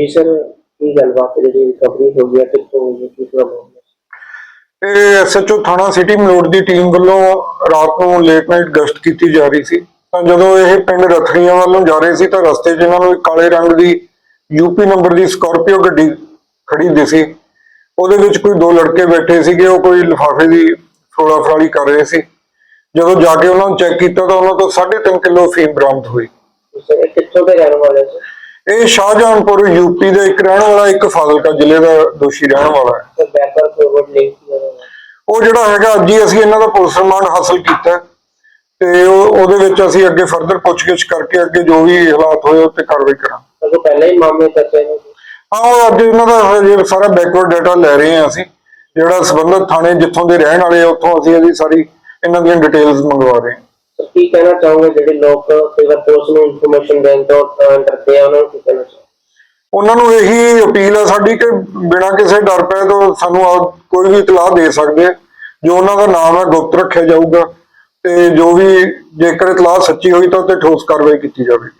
ਜੀ ਸਰ ਕੀ ਗੱਲਬਾਤ ਹੈ ਜਿਹੜੀ ਰਿਕਵਰੀ ਹੋ ਗਈ ਹੈ ਕਿੱਥੋਂ ਹੋਈ ਹੈ ਕੀ ਪ੍ਰੋਬਲਮ ਹੈ? ਇਹ ਐਸਐਚਓ ਥਾਣਾ ਸਿਟੀ ਮਲੋਟ ਦੀ ਟੀਮ ਵੱਲੋਂ ਰਾਤ ਨੂੰ ਲੇਟ ਨਾਈਟ ਗਸ਼ਤ ਕੀਤੀ ਜਾ ਰਹੀ ਸੀ। ਤਾਂ ਜਦੋਂ ਇਹ ਪਿੰਡ ਰਥੜੀਆਂ ਵੱਲੋਂ ਜਾ ਰਹੇ ਸੀ ਤਾਂ ਰਸਤੇ 'ਚ ਇਹਨਾਂ ਨੂੰ ਇੱਕ ਕਾਲੇ ਰੰਗ ਦੀ ਯੂਪੀ ਨੰਬਰ ਦੀ ਸਕਾਰਪੀਓ ਗੱਡੀ ਖੜੀ ਦਿਸੀ ਉਹਦੇ ਵਿੱਚ ਕੋਈ ਦੋ ਲੜਕੇ ਬੈਠੇ ਸੀਗੇ ਉਹ ਕੋਈ ਲਿਫਾਫੇ ਦੀ ਫਰੋਲਾ ਫਰਾਲੀ ਕਰ ਰਹੇ ਸੀ। ਜਦੋਂ ਜਾ ਕੇ ਉਹਨਾਂ ਨੂੰ ਚੈੱਕ ਕੀਤਾ ਤਾਂ ਉਹਨਾਂ ਤੋਂ 3.5 ਕਿਲੋ ਫੀਮ ਬਰਾਮਦ ਹੋਈ। ਸਰ ਇਹ ਕਿੱਥੋਂ ਦੇ ਰਹਿਣ ਵਾਲੇ ਸੀ ਇਹ ਸ਼ਾਹਜਹਾਨਪੁਰ ਯੂਪੀ ਦਾ ਇੱਕ ਰਹਿਣ ਵਾਲਾ ਇੱਕ ਫਾਜ਼ਿਲਕਾ ਜ਼ਿਲ੍ਹੇ ਦਾ ਦੋਸ਼ੀ ਰਹਿਣ ਵਾਲਾ ਹੈ। ਫੋਰਵਰਡ ਲਿੰਕ ਉਹ ਜਿਹੜਾ ਹੈਗਾ ਅੱਜ ਹੀ ਅਸੀਂ ਇਹਨਾਂ ਦਾ ਪੁਲਿਸ ਰਿਮਾਂਡ ਹਾਸਲ ਕੀਤਾ ਤੇ ਉਹ ਉਹਦੇ ਵਿੱਚ ਅਸੀਂ ਅੱਗੇ ਫਰਦਰ ਪੁੱਛਗਿੱਛ ਕਰਕੇ ਅੱਗੇ ਜੋ ਵੀ ਹਾਲਾਤ ਹੋਏ ਉੱਤੇ ਕਾਰਵਾਈ ਕਰਾਂਗੇ। ਸਰ ਪਹਿਲਾਂ ਹੀ ਮਾਮਲੇ ਚੱਲਦੇ ਨੇ। ਹਾਂ ਉਹ ਅੱਜ ਇਹਨਾਂ ਦਾ ਸਾਰਾ ਬੈਕਵਰਡ ਡਾਟਾ ਲੈ ਰਹੇ ਹਾਂ ਅਸੀਂ। ਜਿਹੜਾ ਸੰਬੰਧਿਤ ਥਾਣੇ ਜਿੱਥੋਂ ਦੇ ਰਹਿਣ ਵਾਲੇ ਆ ਉੱਥੋਂ ਅਸੀਂ ਇਹਦੀ ਸਾਰੀ ਇਹਨਾਂ ਦੀਆਂ ਡਿਟੇਲਸ ਮੰਗਵਾ ਰਹੇ ਹਾਂ। ਕੀ ਕਹਿਣਾ ਚਾਹੋਗੇ ਜਿਹੜੇ ਲੋਕ ਕਈ ਵਾਰ ਪੁਲਿਸ ਨੂੰ ਇਨਫੋਰਮੇਸ਼ਨ ਦੇਣ ਤੋਂ ਡਰਦੇ ਆ, ਉਹਨਾਂ ਨੂੰ ਕੀ ਕਹਿਣਾ ਚਾਹੋਗੇ? ਉਹਨਾਂ ਨੂੰ ਇਹੀ ਅਪੀਲ ਹੈ ਸਾਡੀ ਕਿ ਬਿਨਾਂ ਕਿਸੇ ਡਰ ਪਏ ਤੋਂ ਸਾਨੂੰ ਕੋਈ ਵੀ ਇਤਲਾਹ ਦੇ ਸਕਦੇ ਜੋ ਉਹਨਾਂ ਦਾ ਨਾਮ ਹੈ, ਗੁਪਤ ਰੱਖਿਆ ਜਾਊਗਾ ਤੇ ਜੋ ਵੀ ਜੇਕਰ ਇਤਲਾਹ ਸੱਚੀ ਹੋਈ ਤਾਂ ਉੱਤੇ ਠੋਸ ਕਾਰਵਾਈ ਕੀਤੀ ਜਾਵੇਗੀ।